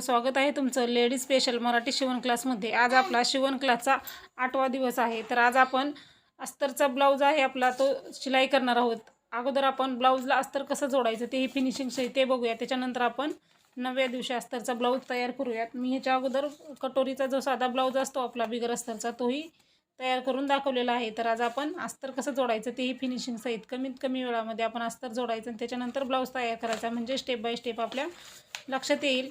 स्वागत आहे तुमचं लेडीज स्पेशल मराठी शिवण क्लासमध्ये आज आपला शिवण क्लासचा आठवा दिवस आहे. तर आज आपण अस्तरचा ब्लाऊज आहे आपला तो शिलाई करणार आहोत. अगोदर आपण ब्लाऊजला अस्तर कसं जोडायचं तेही फिनिशिंग सहित ते बघूया. त्याच्यानंतर आपण नवव्या दिवशी अस्तरचा ब्लाऊज तयार करूयात. मी ह्याच्या अगोदर कटोरीचा जो साधा ब्लाऊज असतो आपला बिगर अस्तरचा तोही तयार करून दाखवलेला आहे. तर आज आपण अस्तर कसं जोडायचं तेही फिनिशिंग सहित कमीत कमी वेळामध्ये आपण अस्तर जोडायचं आणि त्याच्यानंतर ब्लाऊज तयार करायचा. म्हणजे स्टेप बाय स्टेप आपल्या लक्षात येईल.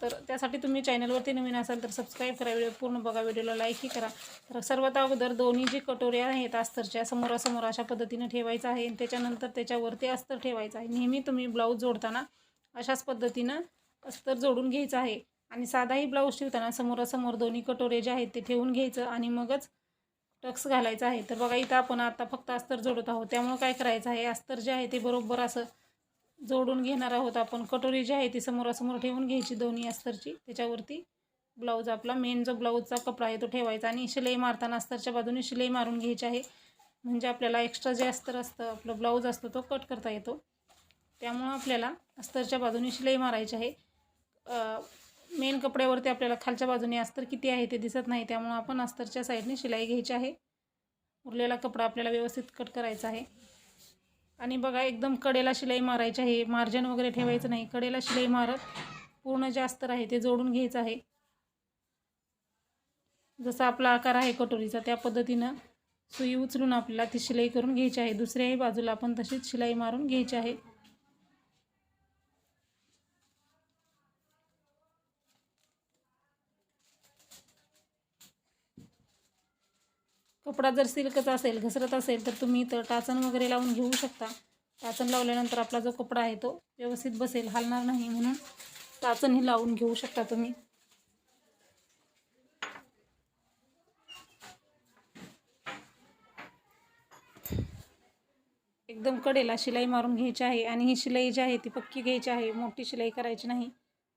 तर त्यासाठी तुम्ही चॅनलवरती नवीन असाल तर सबस्क्राईब करा व्हिडिओ पूर्ण बघा व्हिडिओला लाईकही करा. तर सर्वात अगोदर दोन्ही जी कटोऱ्या आहेत अस्तरच्या समोरासमोर अशा पद्धतीने ठेवायचं आहे आणि त्याच्यानंतर त्याच्यावरती अस्तर ठेवायचं आहे. नेहमी तुम्ही ब्लाऊज जोडताना अशाच पद्धतीनं अस्तर जोडून घ्यायचं आहे आणि साधाही ब्लाऊज शिवताना समोरासमोर दोन्ही कटोरे जे आहेत ते ठेवून घ्यायचं आणि मगच टक्स घालायचं आहे. तर बघा इथं आपण आता फक्त अस्तर जोडत आहोत. त्यामुळं काय करायचं आहे? अस्तर जे आहे ते बरोबर असं जोडून घेणार आहोत आपण. कटोरी जी आहे ती समोरासमोर ठेवून घ्यायची दोन्ही अस्तरची. त्याच्यावरती ब्लाऊज आपला मेन जो ब्लाऊजचा कपडा आहे तो ठेवायचा आणि शिलाई मारताना अस्तरच्या बाजूने शिलाई मारून घ्यायची आहे. म्हणजे आपल्याला एक्स्ट्रा जे अस्तर असतं आपलं ब्लाऊज असतो तो कट करता येतो. त्यामुळं आपल्याला अस्तरच्या बाजूने शिलाई मारायची आहे. मेन कपड्यावरती आपल्याला खालच्या बाजूने अस्तर किती आहे ते दिसत नाही. त्यामुळं आपण अस्तरच्या साईडने शिलाई घ्यायची आहे. उरलेला कपडा आपल्याला व्यवस्थित कट करायचा आहे. आणि बघा एकदम कडेला शिलाई मारायची आहे. मार्जन वगैरे ठेवायचं नाही. कडेला शिलाई मारत पूर्ण जे अस्तर आहे ते जोडून घ्यायचं आहे. जसा आपला आकार आहे कटोरीचा त्या पद्धतीनं सुई उचलून आपल्याला ती शिलाई करून घ्यायची आहे. दुसऱ्याही बाजूला आपण तशीच शिलाई मारून घ्यायची आहे. कपडा जर सिल्कचा असेल घसरत असेल तर तुम्ही तर टाचण वगैरे लावून घेऊ शकता. टाचण लावल्यानंतर आपला जो कपडा आहे तो व्यवस्थित बसेल हलणार नाही म्हणून टाचणही लावून घेऊ शकता तुम्ही. एकदम कडेला शिलाई मारून घ्यायची आहे आणि ही शिलाई जी आहे ती पक्की घ्यायची आहे मोठी शिलाई करायची नाही.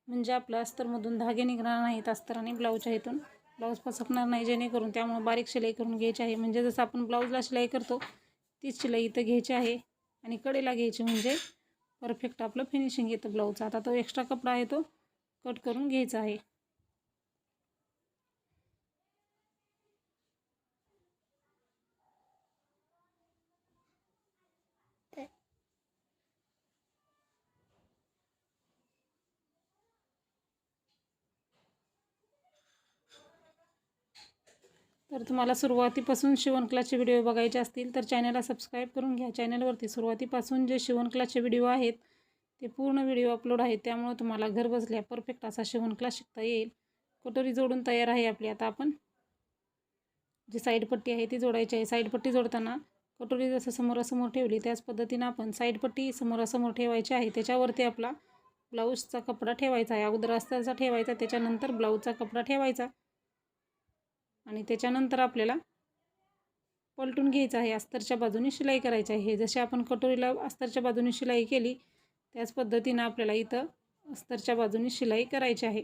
म्हणजे आपलं अस्तरमधून धागे निघणार नाहीत अस्तर आणि ब्लाऊजच्या इथून. ब्लाऊज पसकणार नाही जेणेकरून त्यामुळे बारीक शिलाई करून घ्यायची आहे. म्हणजे जसं आपण ब्लाऊजला शिलाई करतो तीच शिलाई इथं घ्यायची आहे. आणि कडेला घ्यायची म्हणजे परफेक्ट आपलं फिनिशिंग येतं ब्लाऊजचा. आता तो एक्स्ट्रा कपडा आहे तो कट करून घ्यायचा आहे. तर तुम्हाला सुरुवातीपासून शिवणकलाचे व्हिडिओ बघायचे असतील तर चॅनलला सबस्क्राईब करून घ्या. चॅनलवरती सुरुवातीपासून जे शिवण क्लासचे व्हिडिओ आहेत ते पूर्ण व्हिडिओ अपलोड आहेत त्यामुळं तुम्हाला घर बसल्या परफेक्ट असा शिवणकला क्लास शिकता येईल. कटोरी जोडून तयार आहे आपली आता आपण. जी साईडपट्टी आहे ती जोडायची आहे. साईडपट्टी जोडताना कटोरी जसं समोरासमोर ठेवली त्याच पद्धतीनं आपण साईड पट्टी समोरासमोर ठेवायची आहे. त्याच्यावरती आपला ब्लाऊजचा कपडा ठेवायचा आहे. अगोदर अस्ताचा ठेवायचा त्याच्यानंतर ब्लाऊजचा कपडा ठेवायचा. आणि त्याच्यानंतर आपल्याला पलटून घ्यायचं आहे अस्तरच्या बाजूने शिलाई करायची आहे. जसे आपण कटोरीला अस्तरच्या बाजूने शिलाई केली त्याच पद्धतीनं आपल्याला इथं अस्तरच्या बाजूने शिलाई करायची आहे.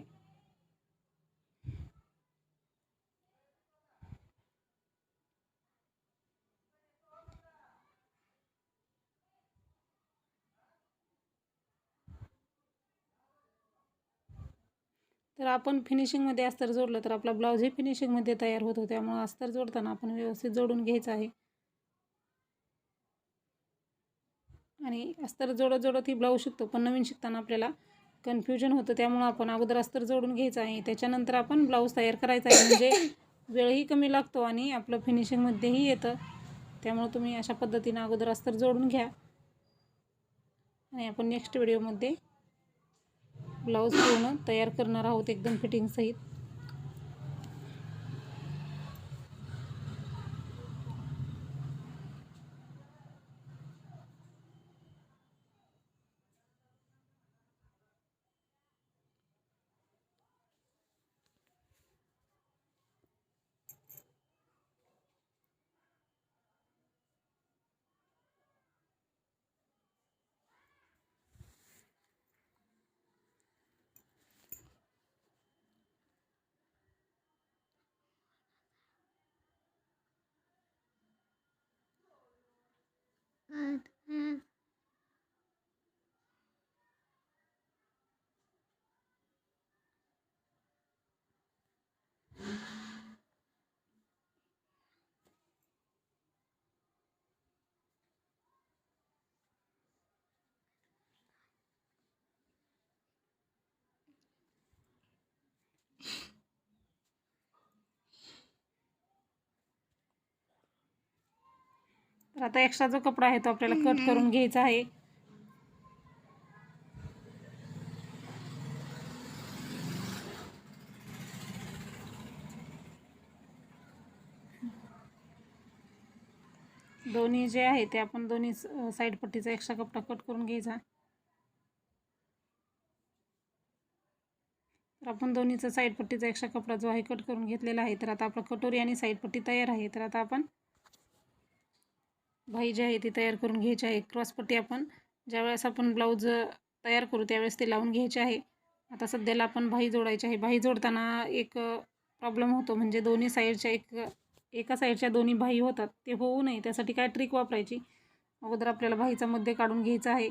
तर आपण फिनिशिंगमध्ये अस्तर जोडलं तर आपला ब्लाऊजही फिनिशिंगमध्ये तयार होतो. त्यामुळं अस्तर जोडताना आपण व्यवस्थित जोडून घ्यायचं आहे. आणि अस्तर जोडत जोडत ही ब्लाऊज शिकतो पण नवीन शिकताना आपल्याला कन्फ्युजन होतं. त्यामुळं आपण अगोदर अस्तर जोडून घ्यायचं आहे. त्याच्यानंतर आपण ब्लाऊज तयार करायचा आहे. म्हणजे वेळही कमी लागतो आणि आपलं फिनिशिंगमध्येही येतं. त्यामुळं तुम्ही अशा पद्धतीनं अगोदर अस्तर जोडून घ्या. आणि आपण नेक्स्ट व्हिडिओमध्ये ब्लाऊज पूर्ण तयार करणार आहोत एकदम फिटिंगसहित. तर आता एक्स्ट्रा जो कपडा आहे तो आपल्याला कट करून घ्यायचा आहे. दोन्ही जे आहे ते आपण दोन्ही साईड पट्टीचा एक्स्ट्रा कपडा कट करून घ्यायचा. तर आपण दोन्हीचा साईड पट्टीचा एक्स्ट्रा कपडा जो आहे कट करून घेतलेला आहे. तर आता आपला कटोरी आणि साईड पट्टी तयार आहे. तर आता आपण भाई जी आहे ती तयार करून घ्यायची आहे. क्रॉसपट्टी आपण ज्यावेळेस आपण ब्लाऊज तयार करू त्यावेळेस ते लावून घ्यायचे आहे. आता सध्याला आपण भाई जोडायची आहे. भाई जोडताना एक प्रॉब्लेम होतो म्हणजे दोन्ही साईडच्या एक एका साईडच्या दोन्ही भाई होतात. ते होऊ नये. त्यासाठी काय ट्रिक वापरायची? अगोदर आपल्याला भाईचा मध्ये काढून घ्यायचा आहे.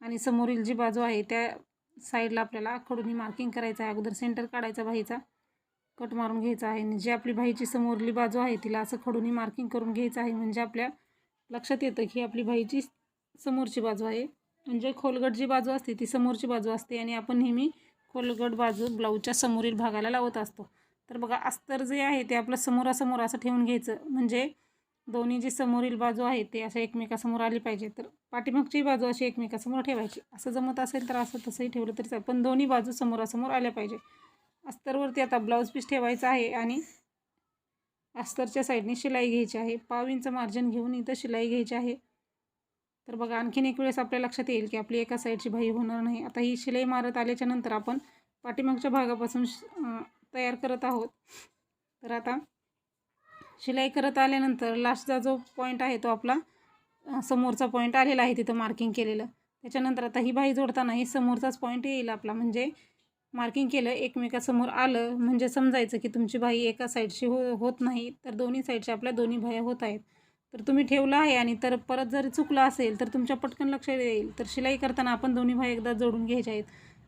आणि समोरील जी बाजू आहे त्या साईडला आपल्याला खडूनी मार्किंग करायचं आहे. अगोदर सेंटर काढायचा भाईचा. कट मारून घ्यायचा आहे. आणि जी आपली भाईची समोरली बाजू आहे तिला असं खडूनी मार्किंग करून घ्यायचं आहे. म्हणजे आपल्या लक्षात येतं की आपली भाईची समोरची बाजू आहे. म्हणजे खोलगट जी बाजू असते ती समोरची बाजू असते आणि आपण नेहमी खोलगट बाजू ब्लाऊजच्या समोरील भागाला लावत असतो. तर बघा अस्तर जे आहे ते आपलं समोरासमोर असं ठेवून घ्यायचं. म्हणजे दोन्ही जी समोरील बाजू आहे ते असं एकमेकासमोर आली पाहिजे. तर पाठीमागची बाजू अशी एकमेकासमोर ठेवायची. असं जमत असेल तर असं तसंही ठेवलं तरी चालेल. पण दोन्ही बाजू समोरासमोर आल्या पाहिजे. अस्तरवरती आता ब्लाऊज पीस ठेवायचा आहे आणि अस्तरच्या साईडने शिलाई घ्यायची आहे. पाव इंच मार्जिन घेऊन इथं शिलाई घ्यायची आहे. तर बघा आणखीन एक वेळेस आपल्या लक्षात येईल की आपली एका साईडची भाई होणार नाही. आता ही शिलाई मारत आल्याच्यानंतर आपण पाठीमागच्या भागापासून तयार करत आहोत. तर आता शिलाई करत आल्यानंतर लास्टचा जो पॉईंट आहे तो आपला समोरचा पॉईंट आलेला आहे तिथं मार्किंग केलेलं. त्याच्यानंतर आता ही बाई जोडताना ही समोरचाच पॉईंट येईल आपला. म्हणजे मार्किंग केलं एकमेकासमोर आलं म्हणजे समजायचं की तुमची भाई एका साईडशी हो होत नाही तर दोन्ही साईडच्या आपल्या दोन्ही भाया होत आहेत. तर तुम्ही ठेवलं आहे आणि तर परत जर चुकलं असेल तर तुमच्या पटकन लक्षात येईल. तर शिलाई करताना आपण दोन्ही भाई एकदा जोडून घ्यायचे आहेत.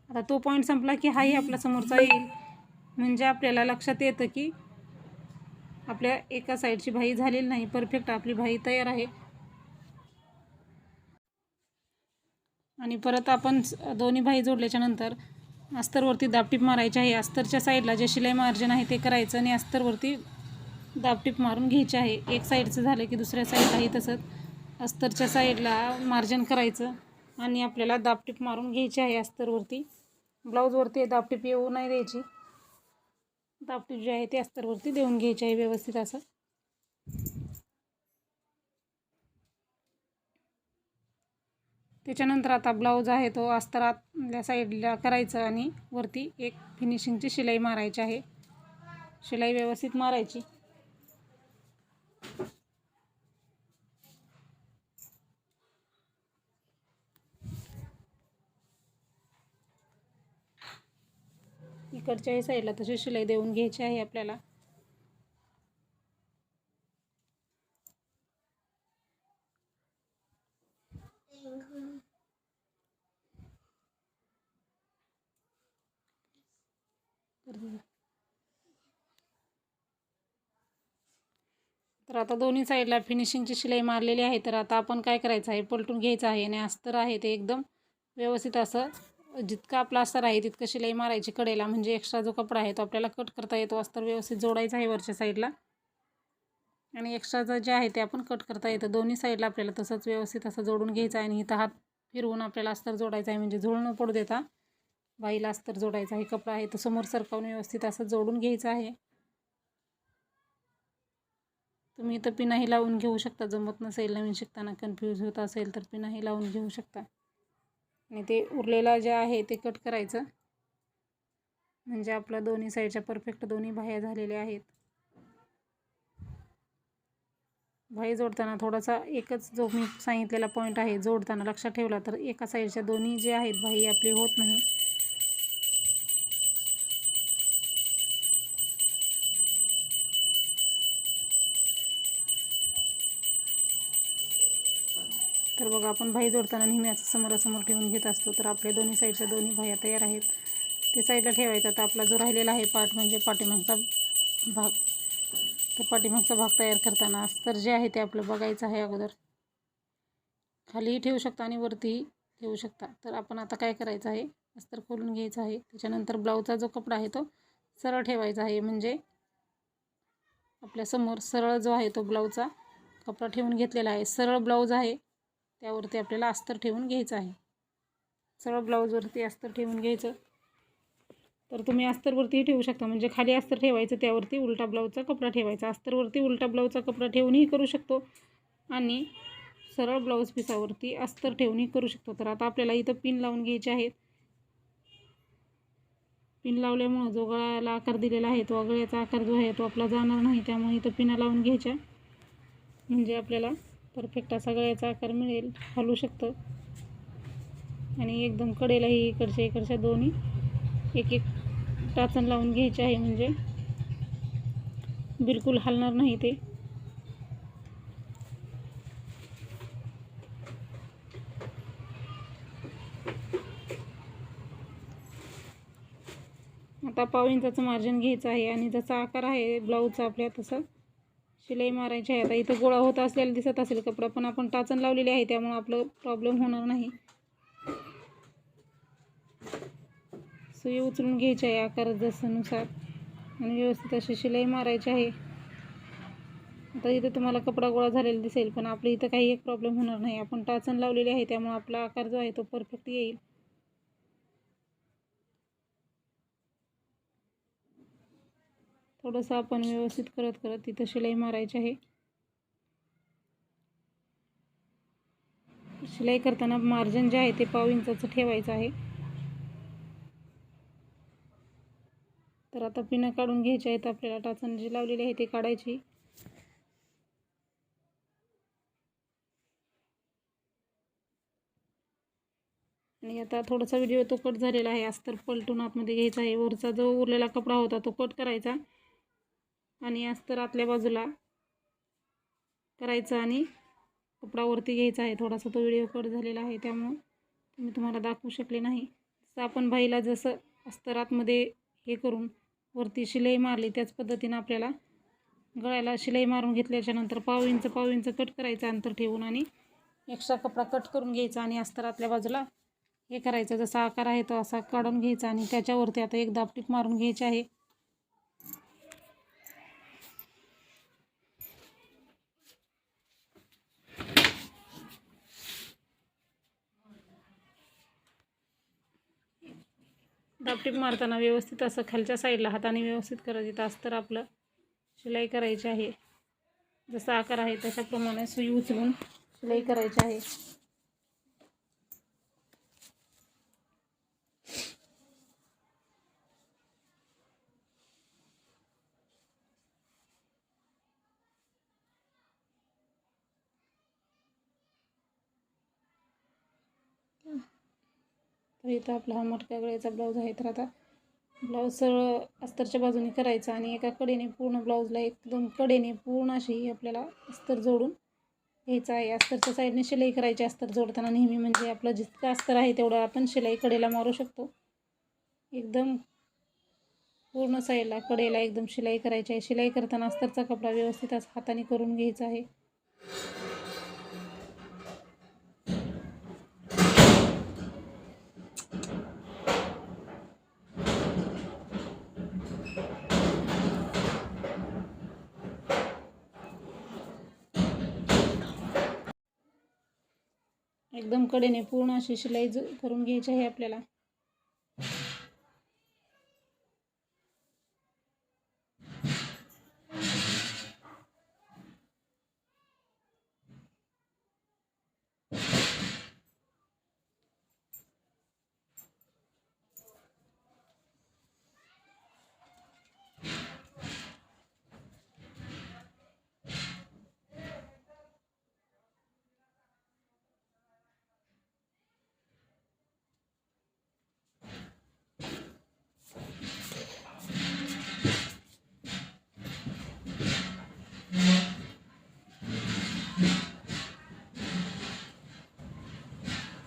आता तो पॉईंट संपला की हाही आपल्या समोरचा येईल. म्हणजे आपल्याला लक्षात येतं की आपल्या एका साईडची भाई झालेली नाही परफेक्ट आपली भाई तयार आहे. आणि परत आपण दोन्ही भाई जोडल्याच्यानंतर अस्तरवरती दापटीप मारायची आहे. अस्तरच्या साईडला जे शिलाई मार्जिन आहे ते करायचं आणि अस्तरवरती दापटीप मारून घ्यायची आहे. एक साईडचं झालं की दुसऱ्या साईडलाही तसंच अस्तरच्या साईडला मार्जिन करायचं आणि आपल्याला दापटीप मारून घ्यायची आहे अस्तरवरती. ब्लाऊजवरती दापटीप येऊ नाही द्यायची. दापटीप जे आहे ते अस्तरवरती देऊन घ्यायची आहे व्यवस्थित असं. त्याच्यानंतर आता ब्लाऊज आहे तो अस्तरातल्या साईडला करायचं आणि वरती एक फिनिशिंगची शिलाई मारायची आहे. शिलाई व्यवस्थित मारायची. इकडच्याही साईडला तशी शिलाई देऊन घ्यायची आहे आपल्याला. तर आता दोन्ही साईडला फिनिशिंगची शिलाई मारलेली आहे. तर आता आपण काय करायचं आहे? पलटून घ्यायचं आहे आणि अस्तर आहे ते एकदम व्यवस्थित असं जितका आपला अस्तर आहे तितकं शिलाई मारायची कडेला. म्हणजे एक्स्ट्रा जो कपडा आहे तो आपल्याला कट करता येतो. अस्तर व्यवस्थित जोडायचा आहे वरच्या साईडला. आणि एक्स्ट्राचं जे आहे ते आपण कट करता येतं. दोन्ही साईडला आपल्याला तसंच व्यवस्थित असं जोडून घ्यायचं आहे आणि इथं हात फिरवून आपल्याला अस्तर जोडायचं आहे. म्हणजे झोळ न पडू देता. बाईला अस्तर जोडायचं आहे. कपडा आहे तो समोर सरकावून व्यवस्थित असं जोडून घ्यायचं आहे. तुम्ही इथं पिनाही लावून घेऊ शकता. जमत नसेल नवीन शिकताना कन्फ्यूज होत असेल तर पिनाही लावून घेऊ शकता. आणि ते उरलेला जे आहे ते कट करायचं. म्हणजे आपल्या दोन्ही साईडच्या परफेक्ट दोन्ही बाह्या झालेल्या आहेत. भाई जोडताना थोडासा एकच जो मी सांगितलेला पॉईंट आहे जोडताना लक्षात ठेवला तर एका साईडच्या दोन्ही जे आहेत भाई आपली होत नाही. तर बघा आपण भाई जोडताना नेहमी असं समोरासमोर ठेवून घेत असतो. तर आपल्या दोन्ही साईडच्या दोन्ही भाया तयार आहेत. ते साईडला ठेवायचं. तर आपला जो राहिलेला आहे पार्ट म्हणजे पाठीमागचा भाग. तर पाठीमागचा भाग तयार करताना अस्तर जे आहे ते आपलं बघायचं आहे अगोदर. खालीही ठेवू शकता आणि वरतीही ठेवू शकता. तर आपण आता काय करायचं आहे? अस्तर खोलून घ्यायचं आहे. त्याच्यानंतर ब्लाऊजचा जो कपडा आहे तो सरळ ठेवायचा आहे. म्हणजे आपल्यासमोर सरळ जो आहे तो ब्लाऊजचा कपडा ठेवून घेतलेला आहे. सरळ ब्लाऊज आहे. त्यावरती आपल्याला अस्तर ठेवून घ्यायचं आहे. सरळ ब्लाऊजवरती अस्तर ठेवून घ्यायचं. तर तुम्ही अस्तरवरतीही ठेवू शकता. म्हणजे खाली अस्तर ठेवायचं त्यावरती उलटा ब्लाऊजचा कपडा ठेवायचा. अस्तरवरती उलटा ब्लाऊजचा कपडा ठेवूनही करू शकतो. आणि सरळ ब्लाऊज पिसावरती अस्तर ठेवूनही करू शकतो. तर आता आपल्याला इथं पिन लावून घ्यायचे आहेत. पिन लावल्यामुळं जो गळ्याला आकार दिलेला आहे तो गळ्याचा आकार जो आहे तो आपला जाणार नाही. त्यामुळे इथं पिना लावून घ्यायच्या. म्हणजे आपल्याला परफेक्ट असा गळ्याचा आकार मिळेल हलू शकतं. आणि एकदम कडेलाही इकडच्या इकडच्या दोन्ही एक एक टाचण लावून घ्यायचे आहे म्हणजे. बिलकुल हलणार नाही ते. आता पाव इंचाचं मार्जिन घ्यायचं आहे आणि जसा आकार आहे ब्लाऊजचा आपल्या तसं शिलाई मारायची आहे. आता इथं गोळा होत असलेला दिसत असेल कपडा पण आपण टाचण लावलेली आहे त्यामुळं आपलं प्रॉब्लेम होणार नाही. सुई उचलून घ्यायची आहे आकार जसनुसार. आणि व्यवस्थित अशी शिलाई मारायची आहे. आता इथं तुम्हाला कपडा गोळा झालेला दिसेल पण आपल्या इथं काही एक प्रॉब्लेम होणार नाही. आपण टाचण लावलेली आहे त्यामुळे आपला आकार जो आहे तो परफेक्ट येईल. थोडंसं आपण व्यवस्थित करत करत तिथं शिलाई मारायची आहे. शिलाई करताना मार्जिन जे आहे ते पाव इंचाचं ठेवायचं आहे. तर आता पिनं काढून घ्यायची आहेत आपल्याला. टाचण जी लावलेली आहे ती काढायची. आणि आता थोडासा व्हिडिओ तो कट झालेला आहे. अस्तर पलटून आतमध्ये घ्यायचा आहे. वरचा जो उरलेला कपडा होता तो कट करायचा. आणि अस्तर आतल्या बाजूला करायचं आणि कपडा वरती घ्यायचा आहे. थोडासा तो व्हिडिओ कट झालेला आहे त्यामुळं मी तुम्हाला दाखवू शकले नाही. जसं आपण बाईला जसं अस्तर आतमध्ये हे करून वरती शिलाई मारली त्याच पद्धतीनं आपल्याला गळ्याला शिलाई मारून घेतल्याच्यानंतर पाव इंच पाव इंच कट करायचं अंतर ठेवून आणि एक्स्ट्रा कपडा कट करून घ्यायचा आणि अस्तरातल्या बाजूला हे करायचं. जसा आकार आहे तो असा काढून घ्यायचा आणि त्याच्यावरती आता एक दापटीप मारून घ्यायची आहे. दापटीप मारताना व्यवस्थित असं खालच्या साईडला हाताने व्यवस्थित करायचं इथं अस्तर आपलं शिलाई करायची आहे. जसा आकार आहे तशाप्रमाणे सुई उचलून शिलाई करायची आहे. तर इथं आपला हा मटक्या गळ्याचा ब्लाऊज आहे. तर आता ब्लाऊज सरळ अस्तरच्या बाजूने करायचा आणि एका कडेने पूर्ण ब्लाऊजला एकदम कडेने पूर्ण अशी आपल्याला अस्तर जोडून घ्यायचं आहे. अस्तरच्या साईडने शिलाई करायची अस्तर जोडताना. नेहमी म्हणजे आपलं जितकं अस्तर आहे तेवढं आपण शिलाई कडेला मारू शकतो. एकदम पूर्ण साईडला कडेला एकदम शिलाई करायची आहे. शिलाई करताना अस्तरचा कपडा व्यवस्थित असं हाताने करून घ्यायचा आहे. एकदम कडेने पूर्ण अशी शिलाई ज करून घ्यायची आहे आपल्याला.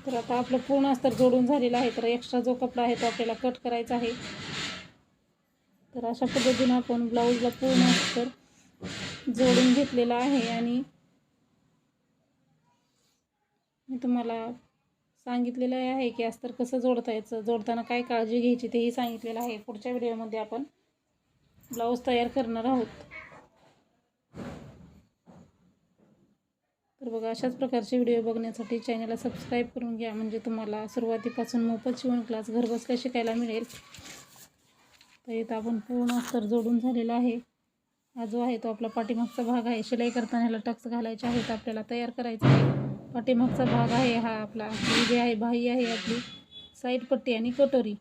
तर आता आपलं पूर्ण अस्तर जोडून झालेलं आहे तर एक्स्ट्रा जो कपडा आहे तो आपल्याला कट करायचा आहे. तर अशा पद्धतीनं आपण ब्लाऊजला पूर्ण अस्तर जोडून घेतलेलं आहे आणि मी तुम्हाला सांगितलेलं आहे की अस्तर कसं जोडता यायचं जोडताना काय काळजी घ्यायची तेही सांगितलेलं आहे. पुढच्या व्हिडिओमध्ये आपण ब्लाऊज तयार करणार आहोत. तर बघा अशाच प्रकारचे व्हिडिओ बघण्यासाठी चॅनलला सबस्क्राईब करून घ्या. म्हणजे तुम्हाला सुरुवातीपासून मोफत शिवण क्लास घरबसल्या शिकायला मिळेल? तर इथं आपण पूर्ण अस्तर जोडून झालेला आहे. हा जो आहे तो आपला पाठीमागचा भाग आहे. शिलाई करताना ह्याला टक्स घालायचे आहेत. आपल्याला तयार करायचा आहे. पाठीमागचा भाग आहे हा आपला. ही जी आहे बाही आहे आपली. साईड पट्टी आणि कटोरी.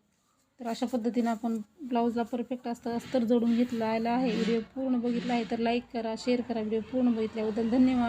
तर अशा पद्धतीनं आपण ब्लाऊजला परफेक्ट असतं अस्तर जोडून घेतलेला आहे. व्हिडिओ पूर्ण बघितला आहे तर लाईक करा शेअर करा. व्हिडिओ पूर्ण बघितल्याबद्दल धन्यवाद.